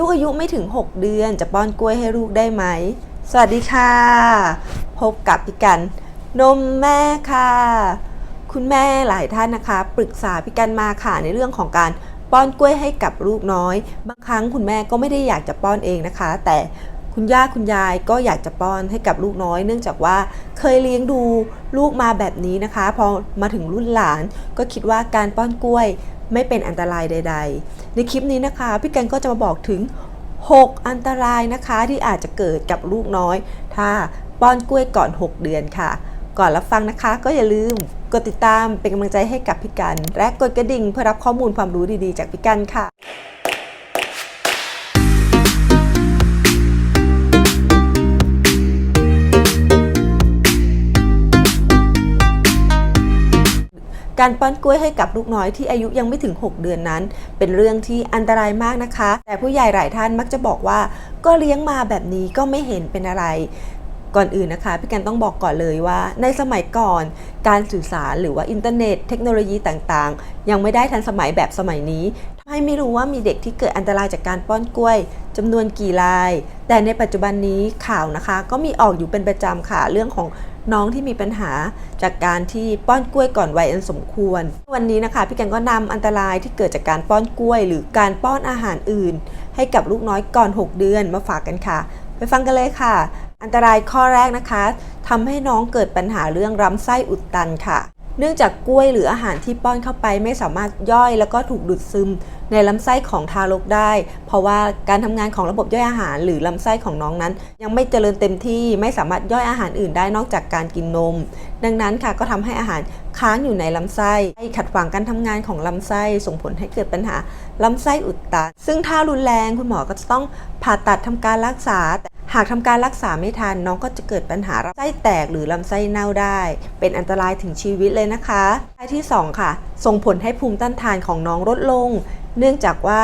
ลูกอายุไม่ถึง 6 เดือนจะป้อนกล้วยให้ลูกได้ไหม สวัสดีค่ะ พบกับพี่กัน นมแม่ค่ะ คุณแม่หลายท่านนะคะ ปรึกษาพี่กันมาค่ะในเรื่องของการป้อนกล้วยให้กับลูกน้อย บางครั้งคุณแม่ก็ไม่ได้อยากจะป้อนเองนะคะ แต่คุณย่าคุณยายก็อยากจะป้อนให้กับลูกน้อย เนื่องจากว่าเคยเลี้ยงดูลูกมาแบบนี้นะคะ พอมาถึงรุ่นหลานก็คิดว่าการป้อนกล้วย ไม่เป็นอันตรายใด ๆ ในคลิปนี้นะคะ พี่กันก็จะมาบอกถึง 6 อันตรายนะคะที่อาจจะเกิดกับลูกน้อย ถ้าป้อนกล้วยก่อน 6 เดือนค่ะ ก่อนรับฟังนะคะ ก็อย่าลืมกดติดตามเป็นกำลังใจให้กับพี่กัน และกดกระดิ่งเพื่อรับข้อมูลความรู้ดีๆ จากพี่กันค่ะ การป้อนกล้วยให้กับลูกน้อยที่อายุยังไม่ถึง 6 เดือนนั้น เป็นเรื่องที่อันตรายมากนะคะ แต่ผู้ใหญ่หลายท่านมักจะบอกว่า ก็เลี้ยงมาแบบนี้ก็ไม่เห็นเป็นอะไรก่อนอื่นนะคะพี่กันต้องบอกก่อนเลยว่า ในสมัยก่อนการสื่อสารหรือว่าอินเทอร์เน็ตเทคโนโลยีต่างๆ ยังไม่ได้ทันสมัยแบบสมัยนี้ทำให้ไม่รู้ว่ามีเด็กที่เกิดอันตรายจากการป้อนกล้วยจำนวนกี่ราย แต่ในปัจจุบันนี้ข่าวนะคะ ก็มีออกอยู่เป็นประจำค่ะเรื่องของ น้องที่มีปัญหาจากการที่ป้อนกล้วยก่อนวัยอันสมควร วันนี้นะคะพี่กันก็นำอันตรายที่เกิดจากการป้อนกล้วย หรือการป้อนอาหารอื่น ให้กับลูกน้อยก่อน 6 เดือนมาฝากกันค่ะ ไปฟังกันเลยค่ะ อันตรายข้อแรกนะคะทำให้น้องเกิดปัญหาเรื่องรำไส้อุดตันค่ะ เนื่องจากกล้วยหรืออาหารที่ป้อนเข้าไปไม่สามารถย่อยแล้วก็ถูกดูดซึมในลำไส้ของทารกได้ เพราะว่าการทำงานของระบบย่อยอาหาร หรือลำไส้ของน้องนั้น ยังไม่เจริญเต็มที่ไม่สามารถย่อยอาหารอื่นได้นอกจากการกินนม ดังนั้นค่ะก็ทำให้อาหารค้างอยู่ในลำไส้ขัดขวางการทำงานของลำไส้ส่งผลให้เกิดปัญหาลำไส้อุดตันซึ่งถ้ารุนแรงคุณหมอก็จะต้องผ่าตัดทำการรักษา หากทำการรักษาไม่ทันน้องก็จะเกิดปัญหาไส้แตกหรือลำไส้เน่าได้ เป็นอันตรายถึงชีวิตเลยนะคะรายที่ 2 ค่ะ ส่งผลให้ภูมิต้านทานของน้องลดลง เนื่องจากว่า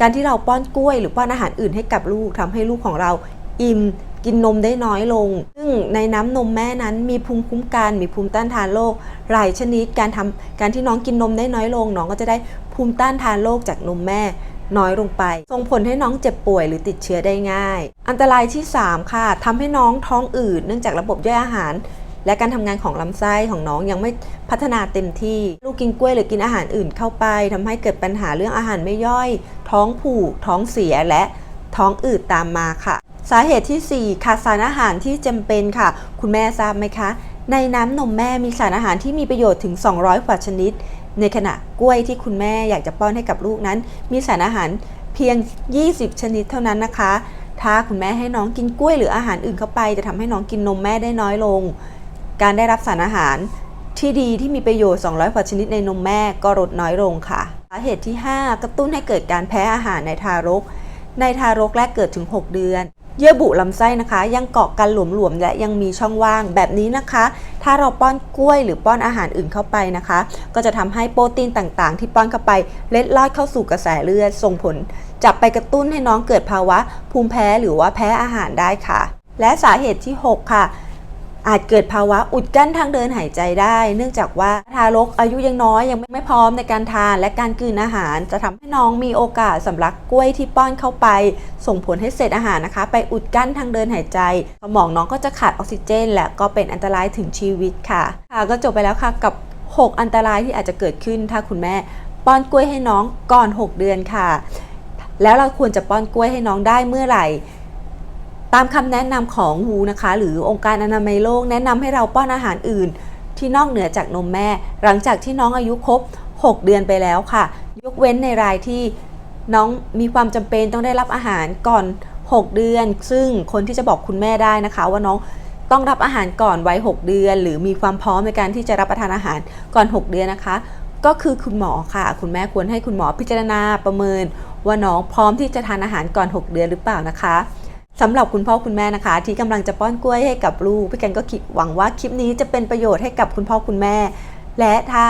การที่เราป้อนกล้วย หรือป้อนอาหารอื่นให้กับลูกทำให้ลูกของเราอิ่มกินนมได้น้อยลง ซึ่งในน้ำนมแม่นั้นมีภูมิคุ้มกันมีภูมิต้านทานโรคหลายชนิด การทำการที่น้องกินนมได้น้อยลง น้องก็จะได้ภูมิต้านทานโรคจากนมแม่ น้อยลงไป ส่งผลให้น้องเจ็บป่วยหรือติดเชื้อได้ง่าย อันตรายที่ 3 ค่ะทำให้น้องท้องอืดเนื่องจากระบบย่อยอาหาร และการทำงานของลำไส้ของน้องยังไม่พัฒนาเต็มที่ ลูกกินกล้วยหรือกินอาหารอื่นเข้าไปทำให้เกิดปัญหาเรื่องอาหารไม่ย่อย ท้องผูก ท้องเสียและท้องอืดตามมาค่ะ สาเหตุที่4ขาดสารอาหารที่จำเป็นค่ะ คุณแม่ทราบไหมคะ ในน้ำนมแม่มีสารอาหารที่มีประโยชน์ถึง 200 กว่าชนิด ในขณะกล้วยที่คุณแม่อยากจะป้อนให้กับลูกนั้น มีสารอาหารเพียง 20 ชนิดเท่านั้นนะคะ ถ้าคุณแม่ให้น้องกินกล้วยหรืออาหารอื่นเข้าไป จะทำให้น้องกินนมแม่ได้น้อยลง การได้รับสารอาหารที่ดีที่มีประโยชน์ 200 กว่าชนิดในนมแม่ก็ลดน้อยลงค่ะ สาเหตุที่ 5 กระตุ้นให้เกิดการแพ้อาหารในทารก ในทารกแรกเกิดถึง 6 เดือน เยื่อบุลำไส้นะคะ ยังเกาะกันหลวมๆและยังมีช่องว่างแบบนี้นะคะ ถ้าเราป้อนกล้วยหรือป้อนอาหารอื่นเข้าไปนะคะ ก็จะทำให้โปรตีนต่างๆ ที่ป้อนเข้าไปเล็ดลอดเข้าสู่กระแสเลือดส่งผลจับไปกระตุ้นให้น้องเกิดภาวะภูมิแพ้หรือว่าแพ้อาหารได้ค่ะ และสาเหตุที่ 6 ค่ะ อาจเกิดภาวะอุดกั้นทางเดินหายใจได้ เนื่องจากว่าทารกอายุยังน้อยยังไม่พร้อมในการทานและการกลืนอาหาร จะทำให้น้องมีโอกาสสำลักกล้วยที่ป้อนเข้าไป ส่งผลให้เศษอาหารนะคะ ไปอุดกั้นทางเดินหายใจ สมองน้องก็จะขาดออกซิเจน และก็เป็นอันตรายถึงชีวิตค่ะ ค่ะก็จบไปแล้วค่ะกับ 6 อันตรายที่อาจจะเกิดขึ้น ถ้าคุณแม่ป้อนกล้วยให้น้องก่อน 6 เดือนค่ะ แล้วเราควรจะป้อนกล้วยให้น้องได้เมื่อไหร่ ตามคำแนะนำของฮูนะคะ หรือองค์การอนามัยโลกแนะนำให้เราป้อนอาหารอื่น ที่นอกเหนือจากนมแม่ หลังจากที่น้องอายุครบ 6 เดือนไปแล้วค่ะ ยกเว้นในรายที่น้องมีความจำเป็นต้องได้รับอาหารก่อน 6 เดือน ซึ่งคนที่จะบอกคุณแม่ได้นะคะ ว่าน้องต้องรับอาหารก่อนวัย 6 เดือน หรือมีความพร้อมในการที่จะรับประทานอาหารก่อน 6 เดือนนะคะ ก็คือคุณหมอค่ะ คุณแม่ควรให้คุณหมอพิจารณาประเมิน ว่าน้องพร้อมที่จะทานอาหารก่อน 6 เดือนหรือเปล่านะคะ สำหรับคุณพ่อคุณแม่นะคะ ที่กำลังจะป้อนกล้วยให้กับลูกพี่กันก็หวังว่าคลิปนี้จะเป็นประโยชน์ให้กับคุณพ่อคุณแม่ และถ้า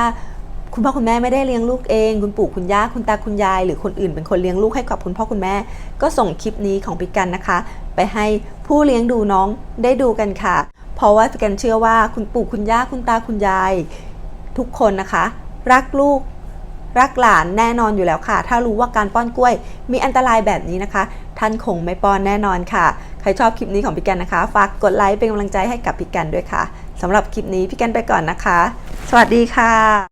คุณพ่อคุณแม่ไม่ได้เลี้ยงลูกเอง คุณปู่คุณย่าคุณตาคุณยาย หรือคนอื่นเป็นคนเลี้ยงลูกให้กับคุณพ่อคุณแม่ ก็ส่งคลิปนี้ของพี่กันนะคะ ไปให้ผู้เลี้ยงดูน้องได้ดูกันค่ะ เพราะว่าพี่กันเชื่อว่าคุณปู่คุณย่าคุณตาคุณยาย ทุกคนนะคะ รักลูก รักหลานแน่นอนอยู่แล้วค่ะ ถ้ารู้ว่าการป้อนกล้วย มีอันตรายแบบนี้นะคะ ท่านคงไม่ป้อนแน่นอนค่ะ ใครชอบคลิปนี้ของพี่กันนะคะ ฝากกดไลค์เป็นกำลังใจให้กับพี่กันด้วยค่ะสำหรับคลิปนี้พี่กันไปก่อนนะคะ สวัสดีค่ะ